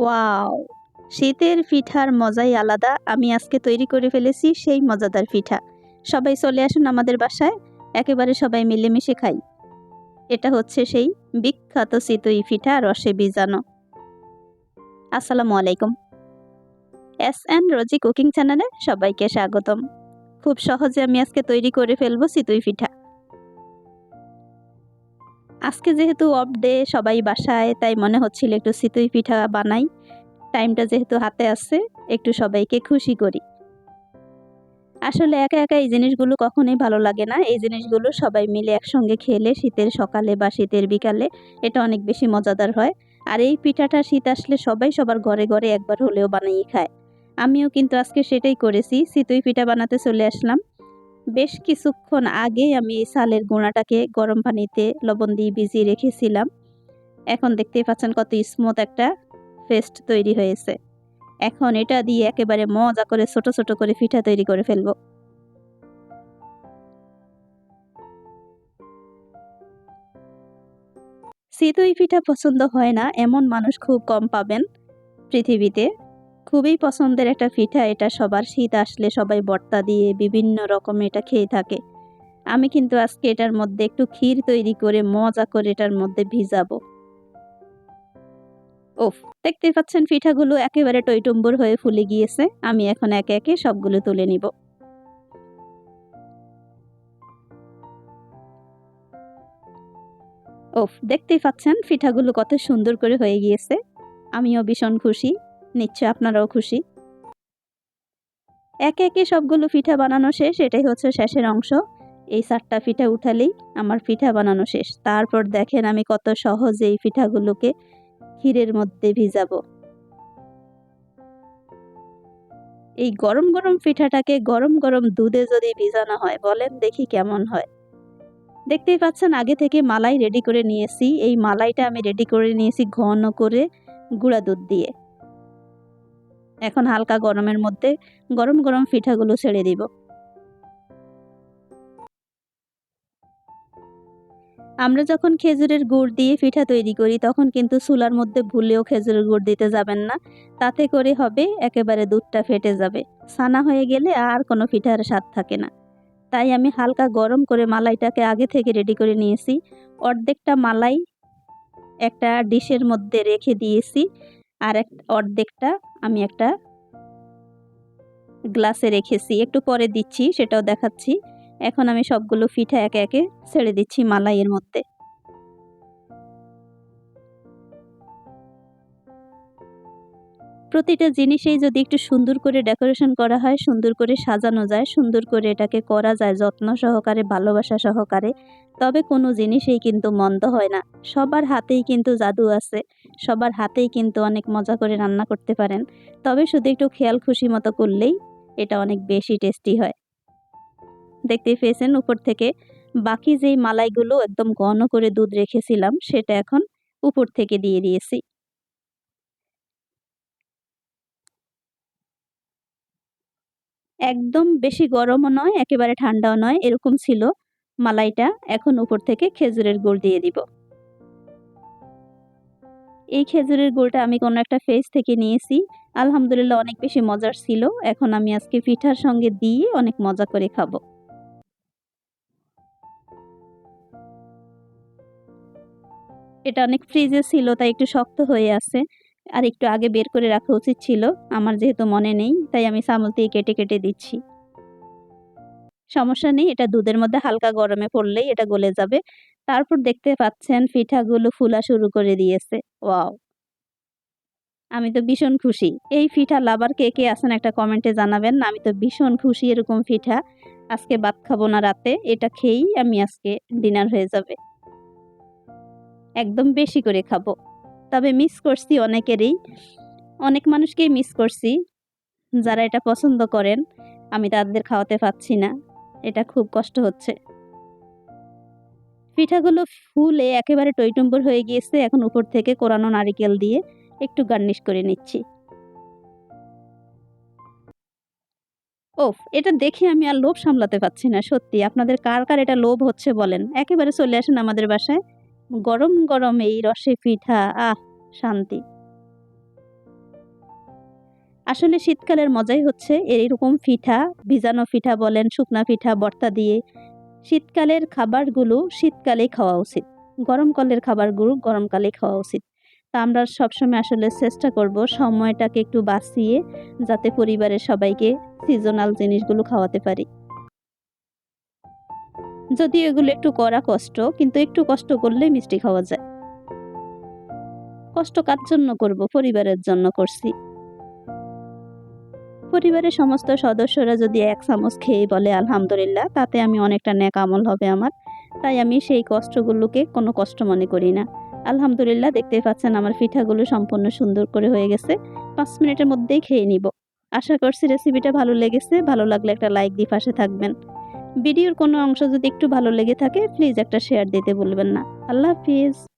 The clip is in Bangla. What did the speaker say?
ওয়াও, শীতের পিঠার মজাই আলাদা। আমি আজকে তৈরি করে ফেলেছি সেই মজাদার পিঠা। সবাই চলে আসুন আমাদের বাসায়, একেবারে সবাই মিলেমিশে খাই। এটা হচ্ছে সেই বিখ্যাত চিতই পিঠা রসে বীজানো আসসালামু আলাইকুম। এস এন রোজি কুকিং চ্যানেলে সবাইকে স্বাগতম। খুব সহজে আমি আজকে তৈরি করে ফেলব চিতই পিঠা। আজকে যেহেতু অফ ডে সবাই বাসায়, তাই মনে হচ্ছিল একটু সিতুই পিঠা বানাই। টাইমটা যেহেতু হাতে আসছে একটু সবাইকে খুশি করি। আসলে একা একা এই জিনিসগুলো কখনোই ভালো লাগে না। এই জিনিসগুলো সবাই মিলে একসঙ্গে খেলে, শীতের সকালে বা শীতের বিকালে, এটা অনেক বেশি মজাদার হয়। আর এই পিঠাটা শীত আসলে সবাই সবার ঘরে ঘরে একবার হলেও বানিয়ে খায়। আমিও কিন্তু আজকে সেটাই করেছি চিতই পিঠা বানাতে চলে আসলাম। বেশ কিছুক্ষণ আগে আমি এই চালের গুঁড়াটাকে গরম পানিতে লবণ দিয়ে ভিজিয়ে রেখেছিলাম। এখন দেখতেই পাচ্ছেন কত স্মুথ একটা পেস্ট তৈরি হয়েছে। এখন এটা দিয়ে একেবারে মজা করে ছোট ছোট করে পিঠা তৈরি করে ফেলব। চিতই পিঠা পছন্দ হয় না, এমন মানুষ খুব কম পাবেন পৃথিবীতে। খুবই পছন্দের একটা পিঠা, এটা সবার শীত আসলে সবাই বর্তা দিয়ে বিভিন্ন রকম এটা খেয়ে থাকে। আমি কিন্তু আজকে এটার মধ্যে একটু ক্ষীর তৈরি করে, মজা করে এটার মধ্যে ভিজাবো। ওফ দেখতে পাচ্ছেন পিঠাগুলো একেবারে টইটুম্বুর হয়ে ফুলে গিয়েছে। আমি এখন একে একে সবগুলো তুলে নিব। ওফ, দেখতেই পাচ্ছেন পিঠাগুলো কত সুন্দর করে হয়ে গিয়েছে। আমিও ভীষণ খুশি। নিশ্চয় আপনারাও খুশি। একে একে সবগুলো পিঠা বানানো শেষ, এটাই হচ্ছে শেষের অংশ। এই চারটা পিঠা উঠালেই আমার পিঠা বানানো শেষ। তারপর দেখেন আমি কত সহজে এই পিঠাগুলোকে ক্ষীরের মধ্যে ভিজাবো। এই গরম গরম পিঠাটাকে গরম গরম দুধে যদি ভিজানো হয়, বলেন দেখি কেমন হয়। দেখতেই পাচ্ছেন, আগে থেকে মালাই রেডি করে নিয়েছি। এই মালাইটা আমি রেডি করে নিয়েছি ঘন করে গুঁড়া দুধ দিয়ে। এখন হালকা গরমের মধ্যে গরম গরম পিঠাগুলো ছেড়ে দিব। আমরা যখন খেজুরের গুড় দিয়ে পিঠা তৈরি করি, তখন কিন্তু চুলার মধ্যে ভুলেও খেজুরের গুড় দিতে যাবেন না। তাতে করে হবে একেবারে দুধটা ফেটে যাবে। ছানা হয়ে গেলে আর কোনো পিঠার স্বাদ থাকে না। তাই আমি হালকা গরম করে মালাইটাকে আগে থেকে রেডি করে নিয়েছি। অর্ধেকটা মালাই একটা ডিশের মধ্যে রেখে দিয়েছি। আর এক, অর্ধেকটা আমি একটা গ্লাসে রেখেছি। একটু পরে দিচ্ছি, সেটাও দেখাচ্ছি। এখন আমি সবগুলো পিঠা একে একে ছেড়ে দিচ্ছি মালাইয়ের মধ্যে। প্রতিটা জিনিসেই যদি একটু সুন্দর করে ডেকোরেশন করা হয়, সুন্দর করে সাজানো যায়, সুন্দর করে এটাকে করা যায় যত্ন সহকারে, ভালোবাসা সহকারে, তবে কোনো জিনিসেই কিন্তু মন্দ হয় না। সবার হাতেই কিন্তু জাদু আছে, সবার হাতেই কিন্তু অনেক মজা করে রান্না করতে পারেন। তবে শুধু একটু খেয়াল খুশি মতো করলেই এটা অনেক বেশি টেস্টি হয়। দেখতেই পেয়েছেন উপর থেকে বাকি যেই মালাইগুলো একদম ঘন করে দুধ রেখেছিলাম, সেটা এখন উপর থেকে দিয়ে দিয়েছি। একদম বেশি গরমও নয়, একেবারে ঠান্ডাও নয়, এরকম ছিল। মালাইটা এখন উপর থেকে খেজুরের গুড় দিয়ে দিব। এই খেজুরের গুড়টা আমি কোনো একটা ফেস থেকে নিয়েছি। আলহামদুলিল্লাহ অনেক বেশি মজার ছিল। এখন আমি আজকে পিঠার সঙ্গে দিয়ে অনেক মজা করে খাব। এটা অনেক ফ্রিজে ছিল, তাই একটু শক্ত হয়ে আছে। আর একটু আগে বের করে রাখা উচিত ছিল। আমার যেহেতু মনে নেই, তাই আমি চামচ দিয়ে কেটে কেটে দিচ্ছি। সমস্যা নেই, এটা দুধের মধ্যে হালকা গরমে পড়লেই এটা গলে যাবে। তারপর দেখতে পাচ্ছেন পিঠাগুলো ফুলা শুরু করে দিয়েছে। ওয়াও! আমি তো ভীষণ খুশি। এই পিঠা লাভার কে কে আছেন একটা কমেন্টে জানাবেন। আমি তো ভীষণ খুশি এরকম পিঠা। আজকে ভাত খাব না রাতে, এটা খেয়েই আমি আজকে ডিনার হয়ে যাবে। একদম বেশি করে খাব। তবে মিস করছি অনেকেরই। অনেক মানুষকেই মিস করছি। যারা এটা পছন্দ করেন, আমি তাদের খাওয়াতে পাচ্ছি না। এটা খুব কষ্ট হচ্ছে। পিঠাগুলো ফুলে একেবারে টইটুম্বর হয়ে গিয়েছে। এখন উপর থেকে কোরানো নারিকেল দিয়ে একটু গার্নিশ করে নিচ্ছি। ওফ, এটা দেখে আমি আর লোভ সামলাতে পারছি না, সত্যি। আপনাদের কার কার এটা লোভ হচ্ছে বলেন? একেবারে চলে আসেন আমাদের বাসায়। গরম গরম এই রসে পিঠা, আহ, শান্তি। আসলে শীতকালের মজাই হচ্ছে এরকম পিঠা, ভিজানো পিঠা বলেন, শুকনা পিঠা, বর্তা দিয়ে। শীতকালের খাবারগুলো শীতকালেই খাওয়া উচিত। গরমকালের খাবারগুলো গরমকালেই খাওয়া উচিত। তা আমরা সবসময় আসলে চেষ্টা করব সময়টাকে একটু বাঁচিয়ে, যাতে পরিবারের সবাইকে সিজনাল জিনিসগুলো খাওয়াতে পারি। যদিও এগুলো একটু করা কষ্ট, কিন্তু একটু কষ্ট করলে মিষ্টি খাওয়া যায়। কষ্ট কার জন্য করব? পরিবারের জন্য করছি। পরিবারের সমস্ত সদস্যরা যদি এক চামচ খেয়ে বলে, আলহামদুলিল্লাহ, তাতে আমি অনেকটা ন্যাক আমল হবে আমার। তাই আমি সেই কষ্টগুলোকে কোনো কষ্ট মনে করি না। আলহামদুলিল্লাহ দেখতে পাচ্ছেন আমার পিঠাগুলো সম্পূর্ণ সুন্দর করে হয়ে গেছে। পাঁচ মিনিটের মধ্যেই খেয়ে নিব। আশা করছি রেসিপিটা ভালো লেগেছে। ভালো লাগলে একটা লাইক দিয়ে পাশে থাকবেন। ভিডিওর কোনো অংশ যদি একটু ভালো লেগে থাকে প্লিজ একটা শেয়ার দিতে বলবেন না। আল্লাহ হাফিজ।